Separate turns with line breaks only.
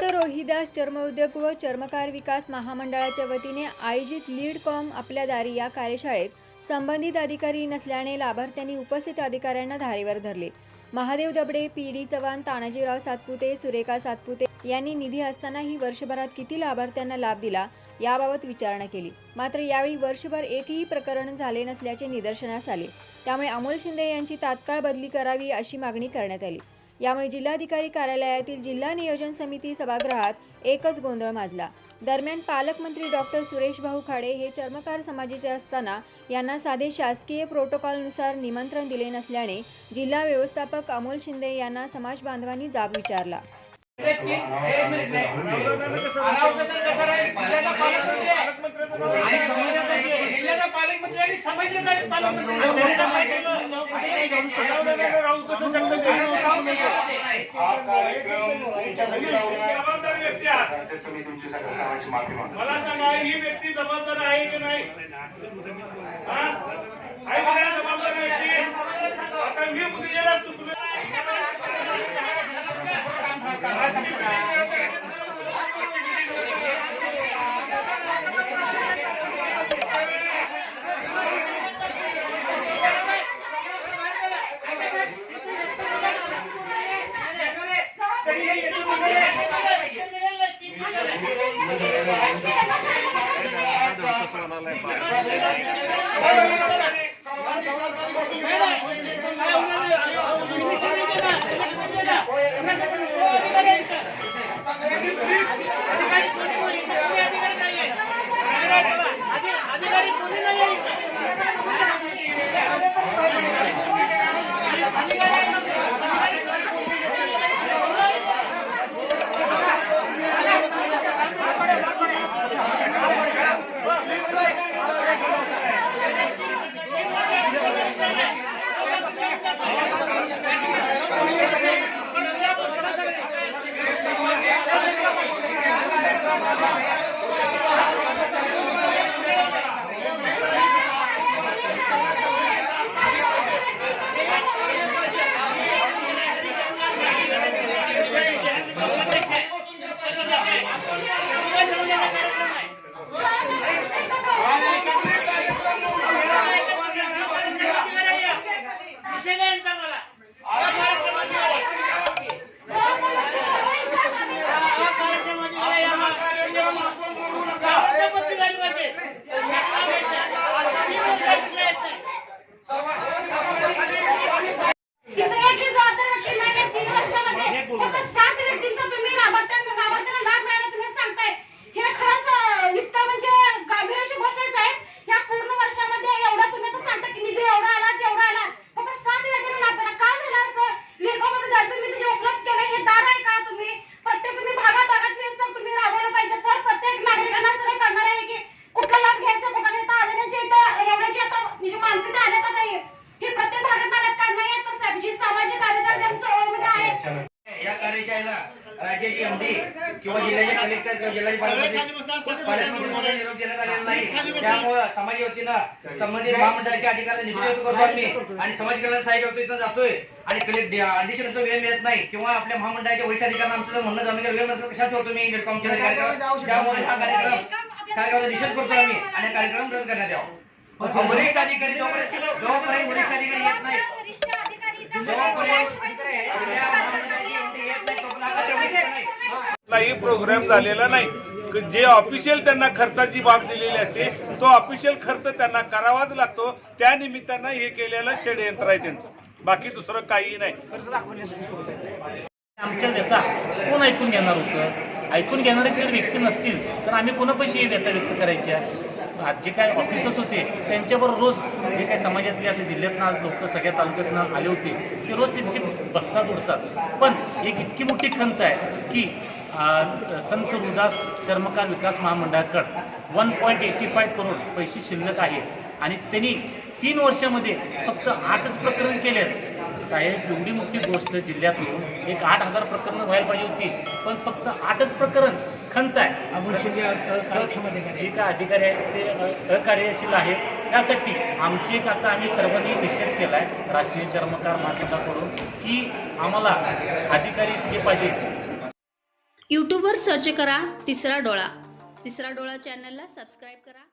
विलास चर्मउद्योग व चर्मकार विकास महामंडळाच्या वतीने आयोजित लीड कॉम आपल्या दारी या कार्यशाळेत संबंधित अधिकारी नसल्याने लाभार्थ्यांनी उपस्थित अधिकाऱ्यांना धारेवर धरले. महादेव दबडे पी. डी. चव्हाण तानाजीराव सातपुते सुरेखा सातपुते यांनी निधी असतानाही वर्षभरात किती लाभार्थ्यांना लाभ दिला याबाबत विचारणा केली. मात्र यावेळी वर्षभर एकही प्रकरण झाले नसल्याचे निदर्शनास आले. त्यामुळे अमोल शिंदे यांची तात्काळ बदली करावी अशी मागणी करण्यात आली. यामुळे जिल्हाधिकारी कार्यालयातील जिल्हा नियोजन समिती सभागृहात एकच गोंधळ माजला दरम्यान पालकमंत्री डॉक्टर सुरेश भाऊ खाडे हे चर्मकार समाजाचे असताना यांना साधे शासकीय प्रोटोकॉलनुसार निमंत्रण दिले नसल्याने जिल्हा व्यवस्थापक अमोल शिंदे यांना समाज बांधवांनी जाब विचारला
जिल्ह्याचा पालकमंत्री आणि समाजाचा
हा कार्यक्रम तुमच्यासाठी लावला
जबाबदार व्यक्ती.
असेल तुम्ही तुमची सगळ्या सर्वांची माफी मागा.
मला सांगा ही व्यक्ती जबाबदार आहे की नाही? हा? आहे का नाही जबाबदार?
Thank you. या
कार्यशाळेला राज्याची एमडी किंवा जिल्ह्याचे कलेक्टर किंवा जिल्ह्याचे निरोप देण्यात आलेला नाही. त्यामुळं समाज वतीनं संबंधित महामंडळाच्या अधिकाऱ्यांना निष्क्रिय करतो आम्ही. आणि समाज कल्याण सहाय्यक होतो इथं जातोय. आणि कलेक्ट अडिशनचा वेळ मिळत नाही. किंवा आपल्या महामंडळाच्या वरिष्ठ अधिकाऱ्यांना आमचं म्हणणं जाणून घ्या, वेळ नसेल कशात ठेवतो मी कार्यक्रम त्यामुळे हा कार्यक्रम कार्यक्रमाचा निषेध करतो आम्ही. आणि हा कार्यक्रम रद्द करण्यात यावा. वरिष्ठ अधिकारी जोपर्यंत जोपर्यंत वरिष्ठ अधिकारी येत नाही
वरिष्ठ अधिकारी इथं
जोपर्यंत आपल्या महामंडळाची MD येत नाही तोपर्यंत हा कार्यक्रम होत नाही
कुठलाही प्रोग्राम झालेला नाही. जे ऑफिशियल त्यांना खर्चाची बाब दिलेली असते तो ऑफिशियल खर्च त्यांना करावाच लागतो. त्या निमित्तानं हे केलेलं षडयंत्र आहे त्यांचं. बाकी दुसरं काही नाही.
आमच्या व्यथा कोण ऐकून घेणार होतं? ऐकून घेणारे जर व्यक्ती नसतील तर आम्ही कोणापाशी व्यथा व्यक्त करायच्या आहे जे काय ऑफिसर्स होते त्यांच्याबरोबर रोज जे काही समाजातले आपल्या जिल्ह्यातनं आज लोक सगळ्या तालुक्यातनं आले होते ते रोज त्यांचे बसतात उडतात. पण एक इतकी मोठी खंत आहे की स- संत रुदास चर्मकार विकास महामंडळाकडं one point eighty five crore पैसे शिल्लक आहेत आणि त्यांनी तीन वर्षामध्ये फक्त आठच प्रकरण केले आहेत साहेब एवढी मोठी गोष्ट जिल्ह्यातून एक आठ हजार प्रकरणं व्हायला पाहिजे होती पण फक्त आठच प्रकरण खंत आहे. जे काय अधिकारी आहेत ते अकार्यशील आहेत. त्यासाठी आमची एक आता आम्ही सर्वांनी निषेध केला आहे राष्ट्रीय चर्मकार महासंघाकडून की आम्हाला अधिकारी जे पाहिजे.
यूट्यूबवर सर्च करा तिसरा डोळा. तिसरा डोळा चॅनलला सबस्क्राईब करा.